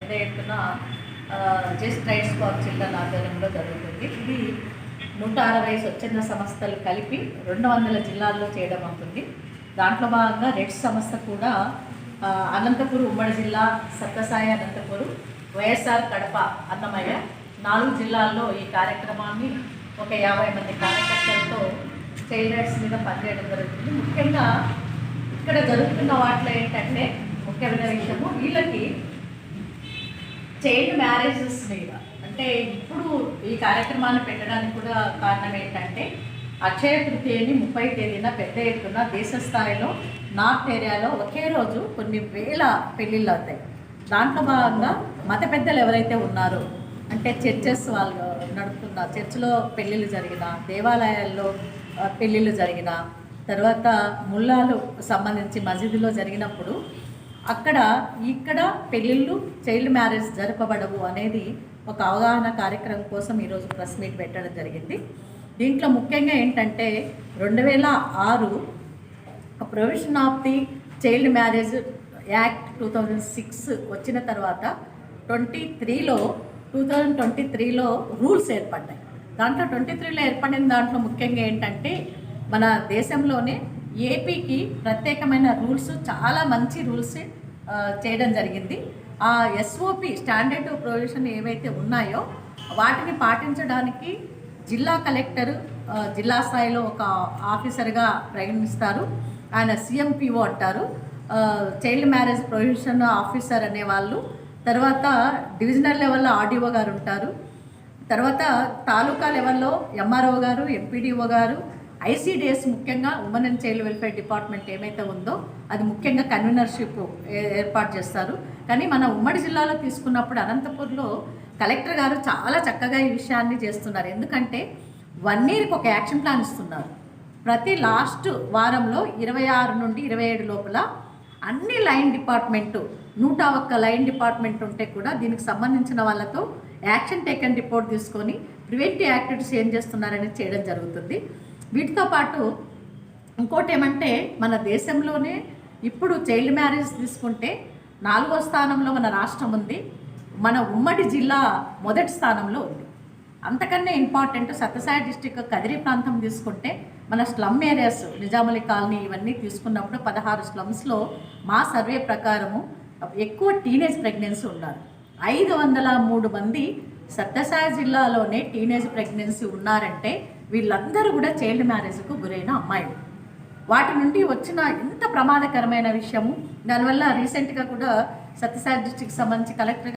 పెద్ద ఎత్తున just rights far children ఆధ్వర్యంలో జరుగుతుంది. ఇది నూట అరవై స్వచ్ఛంద సంస్థలు కలిపి రెండు వందల జిల్లాల్లో చేయడం అవుతుంది. దాంట్లో భాగంగా రెడ్స్ సంస్థ కూడా అనంతపూర్ ఉమ్మడి జిల్లా సత్యసాయి అనంతపూర్ వైఎస్ఆర్ కడప అన్నమయ్య నాలుగు జిల్లాల్లో ఈ కార్యక్రమాన్ని ఒక యాభై మంది కార్యకర్తలతో చైల్డ్ రైట్స్ మీద పనిచేయడం జరుగుతుంది. ముఖ్యంగా ఇక్కడ జరుగుతున్న వాటిలో ఏంటంటే ముఖ్యమైన విషయము వీళ్ళకి చైల్డ్ మ్యారేజెస్ మీద. అంటే ఇప్పుడు ఈ కార్యక్రమాన్ని పెట్టడానికి కూడా కారణం ఏంటంటే అక్షయ తృతీయని ముప్పై తేదీన పెద్ద ఎత్తున దేశ స్థాయిలో నార్త్ ఏరియాలో ఒకే రోజు కొన్ని వేల పెళ్ళిళ్ళు అవుతాయి. దాంట్లో భాగంగా మత పెద్దలు ఎవరైతే ఉన్నారో అంటే చర్చెస్ వాళ్ళు నడుపుతున్న చర్చిలో పెళ్ళిళ్ళు జరిగిన దేవాలయాల్లో పెళ్ళిళ్ళు జరిగిన తర్వాత ముల్లాలు సంబంధించి మసీదులో జరిగినప్పుడు అక్కడ ఇక్కడ పెళ్ళిళ్ళు చైల్డ్ మ్యారేజ్ జరపబడవు అనేది ఒక అవగాహన కార్యక్రమం కోసం ఈరోజు ప్రెస్ మీట్ పెట్టడం జరిగింది. దీంట్లో ముఖ్యంగా ఏంటంటే రెండు వేల ఆరు provision of the child marriage act two thousand six వచ్చిన తర్వాత ట్వంటీ త్రీలో టూ థౌజండ్ ట్వంటీ త్రీలో రూల్స్ ఏర్పడ్డాయి. దాంట్లో ట్వంటీ త్రీలో ఏర్పడిన దాంట్లో ముఖ్యంగా ఏంటంటే మన దేశంలోనే ఏపీకి ప్రత్యేకమైన రూల్స్ చాలా మంచి రూల్స్ చేయడం జరిగింది. ఆ ఎస్ఓపి స్టాండర్డ్ ప్రొవిజన్ ఏవైతే ఉన్నాయో వాటిని పాటించడానికి జిల్లా కలెక్టర్ జిల్లా స్థాయిలో ఒక ఆఫీసర్గా ప్రయాణిస్తారు. ఆయన సిఎంపిఓ అంటారు. చైల్డ్ మ్యారేజ్ ప్రొవిజన్ ఆఫీసర్ అనేవాళ్ళు. తర్వాత డివిజనల్ లెవెల్లో ఆర్డీఓ గారు ఉంటారు. తర్వాత తాలూకా లెవెల్లో ఎంఆర్ఓ గారు ఎంపీడీఓ గారు ఐసీడిఎస్ ముఖ్యంగా women and child welfare department ఏమైతే ఉందో అది ముఖ్యంగా కన్వీనర్షిప్ ఏ- ఏర్పాటు చేస్తారు. కానీ మన ఉమ్మడి జిల్లాలో తీసుకున్నప్పుడు అనంతపూర్లో కలెక్టర్ గారు చాలా చక్కగా ఈ విషయాన్ని చేస్తున్నారు. ఎందుకంటే వన్ ఇయర్కి ఒక యాక్షన్ ప్లాన్ ఇస్తున్నారు. ప్రతి లాస్ట్ వారంలో ఇరవై ఆరు నుండి ఇరవై ఏడు లోపల అన్ని లైన్ డిపార్ట్మెంటు నూట ఒక్క లైన్ డిపార్ట్మెంట్ ఉంటే కూడా దీనికి సంబంధించిన వాళ్ళతో యాక్షన్ టేకన్ రిపోర్ట్ తీసుకొని ప్రివెంటివ్ యాక్టివిటీస్ ఏం చేస్తున్నారని చేయడం జరుగుతుంది. వీటితో పాటు ఇంకోటి ఏమంటే మన దేశంలోనే ఇప్పుడు చైల్డ్ మ్యారేజ్ తీసుకుంటే నాలుగో స్థానంలో మన రాష్ట్రం ఉంది మన ఉమ్మడి జిల్లా మొదటి స్థానంలో ఉంది. అంతకన్నా ఇంపార్టెంట్ సత్యసాయి డిస్టిక్ కదిరి ప్రాంతం తీసుకుంటే మన స్లమ్ ఏరియాస్ నిజామలి కాలనీ ఇవన్నీ తీసుకున్నప్పుడు పదహారు స్లమ్స్లో మా సర్వే ప్రకారము ఎక్కువ టీనేజ్ ప్రెగ్నెన్సీ ఉన్నారు ఐదు వందల మూడు మంది సత్యసాయి జిల్లాలోనే టీనేజ్ ప్రెగ్నెన్సీ ఉన్నారంటే వీళ్ళందరూ కూడా చైల్డ్ మ్యారేజ్కు గురైన అమ్మాయిలు. వాటి నుండి వచ్చిన ఎంత ప్రమాదకరమైన విషయము దానివల్ల రీసెంట్గా కూడా సత్యసాయి డిస్టిక్ సంబంధించి కలెక్టర్